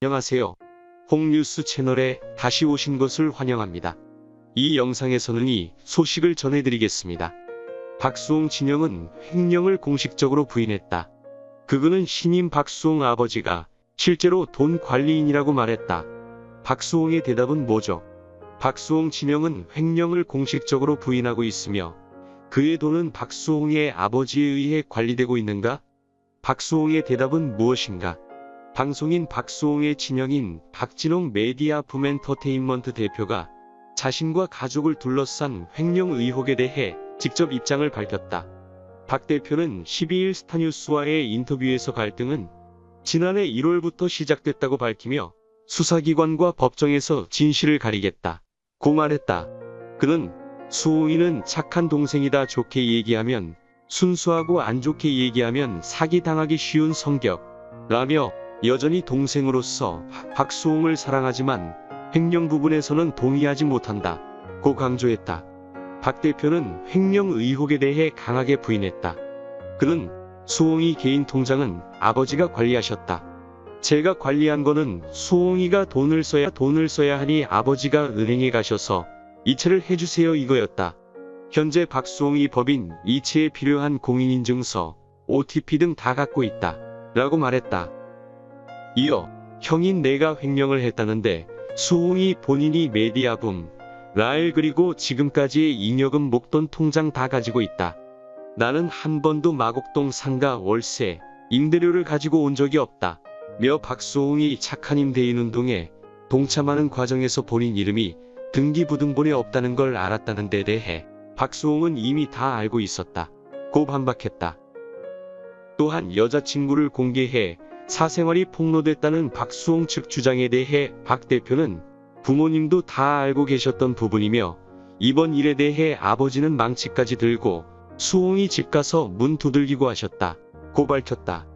안녕하세요. 홍뉴스 채널에 다시 오신 것을 환영합니다. 이 영상에서는 이 소식을 전해드리겠습니다. 박수홍 진영은 횡령을 공식적으로 부인했다. 그거는 신임 박수홍 아버지가 실제로 돈 관리인이라고 말했다. 박수홍의 대답은 뭐죠? 박수홍 진영은 횡령을 공식적으로 부인하고 있으며 그의 돈은 박수홍의 아버지에 의해 관리되고 있는가? 박수홍의 대답은 무엇인가? 방송인 박수홍의 진영인 박진홍 메디아 붐엔터테인먼트 대표가 자신과 가족을 둘러싼 횡령 의혹에 대해 직접 입장을 밝혔다. 박 대표는 12일 스타뉴스와의 인터뷰에서 갈등은 지난해 1월부터 시작됐다고 밝히며 수사기관과 법정에서 진실을 가리겠다. 고 말했다. 그는 수홍이는 착한 동생이다 좋게 얘기하면 순수하고 안 좋게 얘기하면 사기당하기 쉬운 성격 라며 여전히 동생으로서 박수홍을 사랑하지만 횡령 부분에서는 동의하지 못한다. 고 강조했다. 박 대표는 횡령 의혹에 대해 강하게 부인했다. 그는 수홍이 개인 통장은 아버지가 관리하셨다. 제가 관리한 거는 수홍이가 돈을 써야 돈을 써야 하니 아버지가 은행에 가셔서 이체를 해주세요 이거였다. 현재 박수홍이 법인 이체에 필요한 공인인증서, OTP 등 다 갖고 있다. 라고 말했다. 이어 형인 내가 횡령을 했다는데 수홍이 본인이 메디아붐, 라일 그리고 지금까지의 잉여금 목돈 통장 다 가지고 있다. 나는 한 번도 마곡동 상가 월세, 임대료를 가지고 온 적이 없다. 며 박수홍이 착한 임대인 운동에 동참하는 과정에서 본인 이름이 등기부등본에 없다는 걸 알았다는 데 대해 박수홍은 이미 다 알고 있었다. 고 반박했다. 또한 여자친구를 공개해 사생활이 폭로됐다는 박수홍 측 주장에 대해 박 대표는 부모님도 다 알고 계셨던 부분이며 이번 일에 대해 아버지는 망치까지 들고 수홍이 집 가서 문 두들기고 하셨다. 고 밝혔다.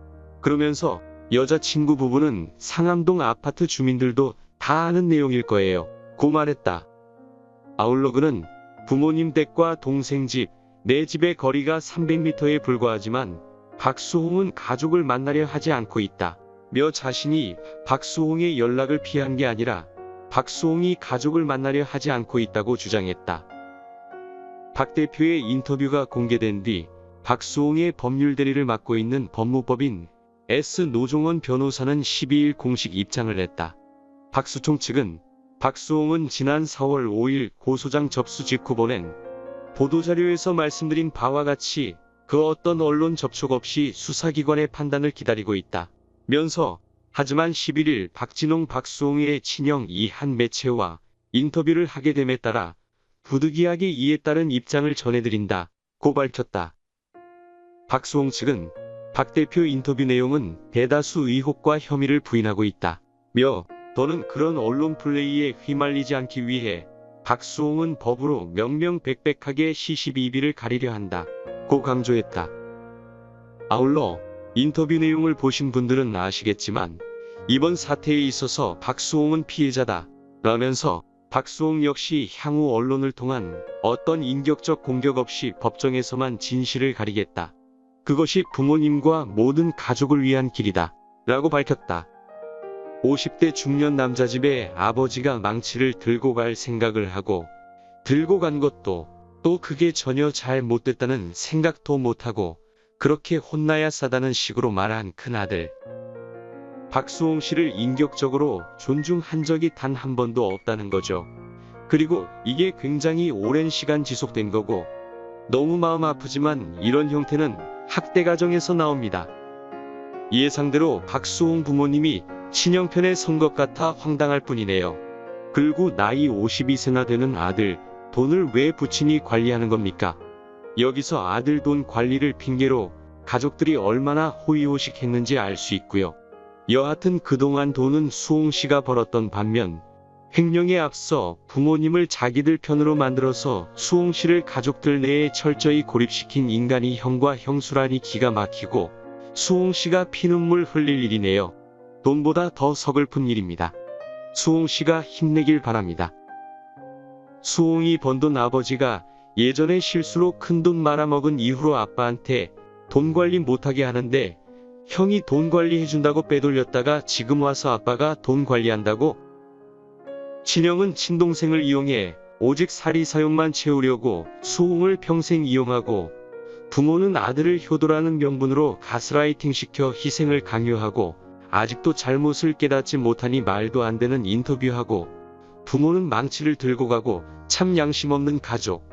그러면서 여자친구 부부는 상암동 아파트 주민들도 다 아는 내용일 거예요. 고 말했다. 아울러 그는 부모님 댁과 동생 집, 내 집의 거리가 300m에 불과하지만 박수홍은 가족을 만나려 하지 않고 있다. 며 자신이 박수홍의 연락을 피한 게 아니라 박수홍이 가족을 만나려 하지 않고 있다고 주장했다. 박 대표의 인터뷰가 공개된 뒤 박수홍의 법률 대리를 맡고 있는 법무법인 S 노종원 변호사는 12일 공식 입장을 냈다. 박수총 측은 박수홍은 지난 4월 5일 고소장 접수 직후 보낸 보도자료에서 말씀드린 바와 같이 그 어떤 언론 접촉 없이 수사기관의 판단을 기다리고 있다. 면서 하지만 11일 박진홍 박수홍의 친형 이 한 매체와 인터뷰를 하게 됨에 따라 부득이하게 이에 따른 입장을 전해드린다. 고 밝혔다. 박수홍 측은 박 대표 인터뷰 내용은 대다수 의혹과 혐의를 부인하고 있다. 며 더는 그런 언론 플레이에 휘말리지 않기 위해 박수홍은 법으로 명명백백하게 시시비비를 가리려 한다. 고 강조했다. 아울러 인터뷰 내용을 보신 분들은 아시겠지만 이번 사태에 있어서 박수홍은 피해자다. 라면서 박수홍 역시 향후 언론을 통한 어떤 인격적 공격 없이 법정에서만 진실을 가리겠다. 그것이 부모님과 모든 가족을 위한 길이다. 라고 밝혔다. 50대 중년 남자 집에 아버지가 망치를 들고 갈 생각을 하고 들고 간 것도 또 그게 전혀 잘 못됐다는 생각도 못하고 그렇게 혼나야 싸다는 식으로 말한 큰아들. 박수홍 씨를 인격적으로 존중한 적이 단 한 번도 없다는 거죠. 그리고 이게 굉장히 오랜 시간 지속된 거고 너무 마음 아프지만 이런 형태는 학대 가정에서 나옵니다. 예상대로 박수홍 부모님이 친형편에 선것 같아 황당할 뿐이네요. 그리고 나이 52세나 되는 아들 돈을 왜 부친이 관리하는 겁니까? 여기서 아들 돈 관리를 핑계로 가족들이 얼마나 호의호식했는지 알 수 있고요. 여하튼 그동안 돈은 수홍 씨가 벌었던 반면 횡령에 앞서 부모님을 자기들 편으로 만들어서 수홍 씨를 가족들 내에 철저히 고립시킨 인간이 형과 형수라니 기가 막히고 수홍 씨가 피눈물 흘릴 일이네요. 돈보다 더 서글픈 일입니다. 수홍 씨가 힘내길 바랍니다. 수홍이 번 돈 아버지가 예전에 실수로 큰 돈 말아먹은 이후로 아빠한테 돈 관리 못하게 하는데 형이 돈 관리해준다고 빼돌렸다가 지금 와서 아빠가 돈 관리한다고? 친형은 친동생을 이용해 오직 사리 사욕만 채우려고 수홍을 평생 이용하고 부모는 아들을 효도라는 명분으로 가스라이팅 시켜 희생을 강요하고 아직도 잘못을 깨닫지 못하니 말도 안 되는 인터뷰하고 부모는 망치를 들고 가고 참 양심 없는 가족.